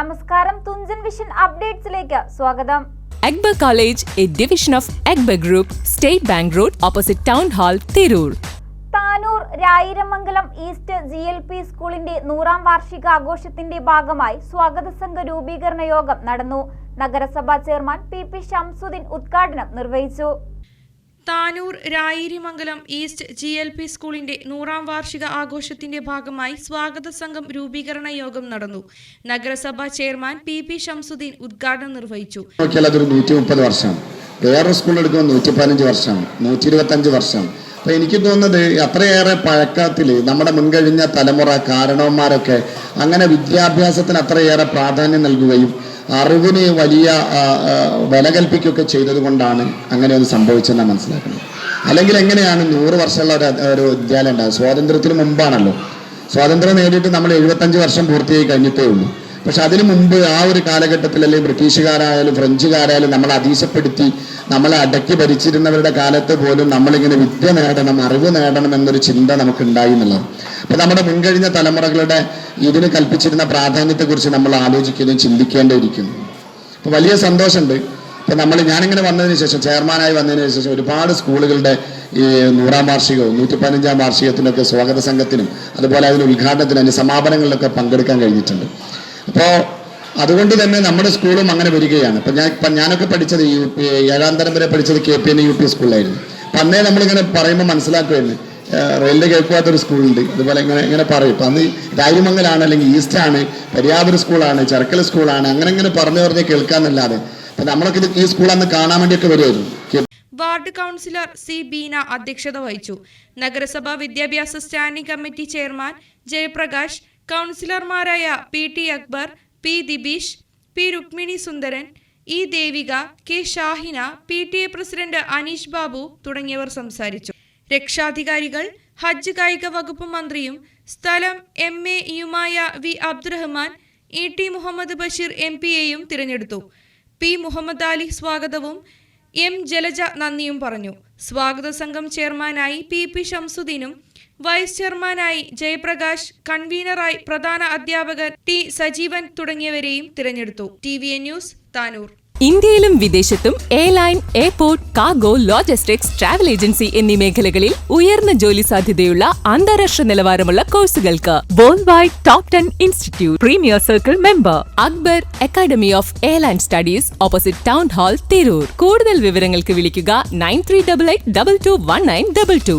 നമസ്കാരം തുഞ്ചൻ വിഷൻ അപ്ഡേറ്റ്സിലേക്ക് സ്വാഗതം. എഗ്ബ college A division of എഗ്ബ group state bank road opposite town hall Tirur. Tanur Rayiramangalam east G L P സ്കൂളിന്റെ നൂറാം വാർഷിക ആഘോഷത്തിന്റെ ഭാഗമായി സ്വാഗത സംഘ രൂപീകരണ യോഗം നടന്നു. നഗരസഭാ ചെയർമാൻ പി പി ഷംസുദ്ദീൻ ഉദ്ഘാടനം നിർവഹിച്ചു. Tanur Rayirimangalam east G L P സ്കൂളിന്റെ നൂറാം വാർഷിക ആഘോഷത്തിന്റെ ഭാഗമായി സ്വാഗത സംഘം രൂപീകരണ യോഗം നടന്നു. നഗരസഭാ ചെയർമാൻ പി പി ഷംസുദ്ദീൻ ഉദ്ഘാടനം നിർവഹിച്ചു. നൂറ്റി മുപ്പത് വർഷം. വേറെ സ്കൂൾ എടുക്കുമ്പോൾ നൂറ്റി പതിനഞ്ച് വർഷം നൂറ്റി ഇരുപത്തഞ്ച് വർഷം. അപ്പൊ എനിക്ക് തോന്നുന്നത് അത്രയേറെ പഴക്കത്തിൽ നമ്മുടെ മുൻകഴിഞ്ഞ തലമുറ കാരണവന്മാരൊക്കെ അങ്ങനെ വിദ്യാഭ്യാസത്തിന് അത്രയേറെ പ്രാധാന്യം നൽകുകയും അറിവിന് വലിയ വില കൽപ്പിക്കുകയൊക്കെ ചെയ്തത് കൊണ്ടാണ് അങ്ങനെ ഒന്ന് സംഭവിച്ചതെന്നാണ് മനസ്സിലാക്കുന്നത്. അല്ലെങ്കിൽ എങ്ങനെയാണ് നൂറ് വർഷമുള്ള ഒരു ഒരു വിദ്യാലയം ഉണ്ടാകുക സ്വാതന്ത്ര്യത്തിന് മുമ്പാണല്ലോ. സ്വാതന്ത്ര്യം നേടിയിട്ട് നമ്മൾ എഴുപത്തഞ്ച് വർഷം പൂർത്തിയായി കഴിഞ്ഞിട്ടേ ഉള്ളൂ. പക്ഷെ അതിനു മുമ്പ് ആ ഒരു കാലഘട്ടത്തിൽ അല്ലെങ്കിൽ ബ്രിട്ടീഷുകാരായാലും ഫ്രഞ്ചുകാരായാലും നമ്മളെ അതീശപ്പെടുത്തി നമ്മളെ അടക്കി ഭരിച്ചിരുന്നവരുടെ കാലത്ത് പോലും നമ്മളിങ്ങനെ വിദ്യ നേടണം അറിവ് നേടണം എന്നൊരു ചിന്ത നമുക്ക് ഉണ്ടായി എന്നുള്ളത്. അപ്പൊ നമ്മുടെ മുൻകഴിഞ്ഞ തലമുറകളുടെ ഇതിന് കൽപ്പിച്ചിരുന്ന പ്രാധാന്യത്തെ കുറിച്ച് നമ്മൾ ആലോചിക്കുകയും ചിന്തിക്കേണ്ടിയിരിക്കുന്നു. അപ്പൊ വലിയ സന്തോഷമുണ്ട്. ഇപ്പൊ നമ്മൾ ഞാനിങ്ങനെ വന്നതിന് ശേഷം ചെയർമാനായി വന്നതിന് ശേഷം ഒരുപാട് സ്കൂളുകളുടെ ഈ നൂറാം വാർഷികവും നൂറ്റി പതിനഞ്ചാം വാർഷികത്തിനൊക്കെ സ്വാഗത സംഘത്തിനും അതുപോലെ അതിന് ഉദ്ഘാടനത്തിനും അതിന് സമാപനങ്ങളിലൊക്കെ പങ്കെടുക്കാൻ കഴിഞ്ഞിട്ടുണ്ട്. അപ്പോൾ അതുകൊണ്ട് തന്നെ നമ്മുടെ സ്കൂളും അങ്ങനെ വരികയാണ്. ഇപ്പം ഞാൻ ഇപ്പം ഞാനൊക്കെ പഠിച്ചത് യു പി ഏഴാം തരം വരെ പഠിച്ചത് K P N U P സ്കൂളിലായിരുന്നു. അപ്പം അന്നേ നമ്മളിങ്ങനെ പറയുമ്പോൾ മനസ്സിലാക്കുമായിരുന്നു. റെയിൽവേ കേൾക്കാത്തൊരു സ്കൂളുണ്ട്. അതുപോലെ ഇങ്ങനെ ഇങ്ങനെ പറയും. അപ്പം അന്ന് രാജമംഗലാണ് അല്ലെങ്കിൽ ഈസ്റ്റാണ് പെരിയാപുര സ്കൂളാണ് ചെറുക്കൽ സ്കൂളാണ് അങ്ങനെ ഇങ്ങനെ പറഞ്ഞു പറഞ്ഞ് കേൾക്കാമെന്നല്ലാതെ അപ്പം നമ്മളൊക്കെ ഈ സ്കൂൾ അന്ന് കാണാൻ വേണ്ടിയൊക്കെ വരുമായിരുന്നു. വാർഡ് കൗൺസിലർ സി ബീന അധ്യക്ഷത വഹിച്ചു. നഗരസഭാ വിദ്യാഭ്യാസ സ്റ്റാൻഡിംഗ് കമ്മിറ്റി ചെയർമാൻ ജയപ്രകാശ് കൗൺസിലർമാരായ P T Akbar P Dibeesh P Rukmini Sundaran E Devika K Shahina P T A president Aneesh Babu തുടങ്ങിയവർ സംസാരിച്ചു. രക്ഷാധികാരികൾ ഹജ്ജ് കായിക വകുപ്പ് മന്ത്രിയും സ്ഥലം എം എ യുമായ V Abdurahman E T Muhammad Basheer M P എയും തിരഞ്ഞെടുത്തു. പി മുഹമ്മദ് അലി സ്വാഗതവും എം ജലജ നന്ദിയും പറഞ്ഞു. സ്വാഗത സംഘം ചെയർമാനായി പി പി ഷംസുദ്ദീനും വൈസ് ചെയർമാനായി ജയപ്രകാശ് കൺവീനറായി പ്രധാന അധ്യാപകൻ ടി സജീവൻ തുടങ്ങിയവരെയും തിരഞ്ഞെടുത്തു. T V A news Tanur. ഇന്ത്യയിലും വിദേശത്തും airline airport cargo logistics travel agency എന്നീ മേഖലകളിൽ ഉയർന്ന ജോലി സാധ്യതയുള്ള അന്താരാഷ്ട്ര നിലവാരമുള്ള കോഴ്സുകൾക്ക് world wide top ten institute premier circle member Akbar academy of airline studies opposite town hall Tirur. കൂടുതൽ വിവരങ്ങൾക്ക് വിളിക്കുക nine three double eight double two one nine double two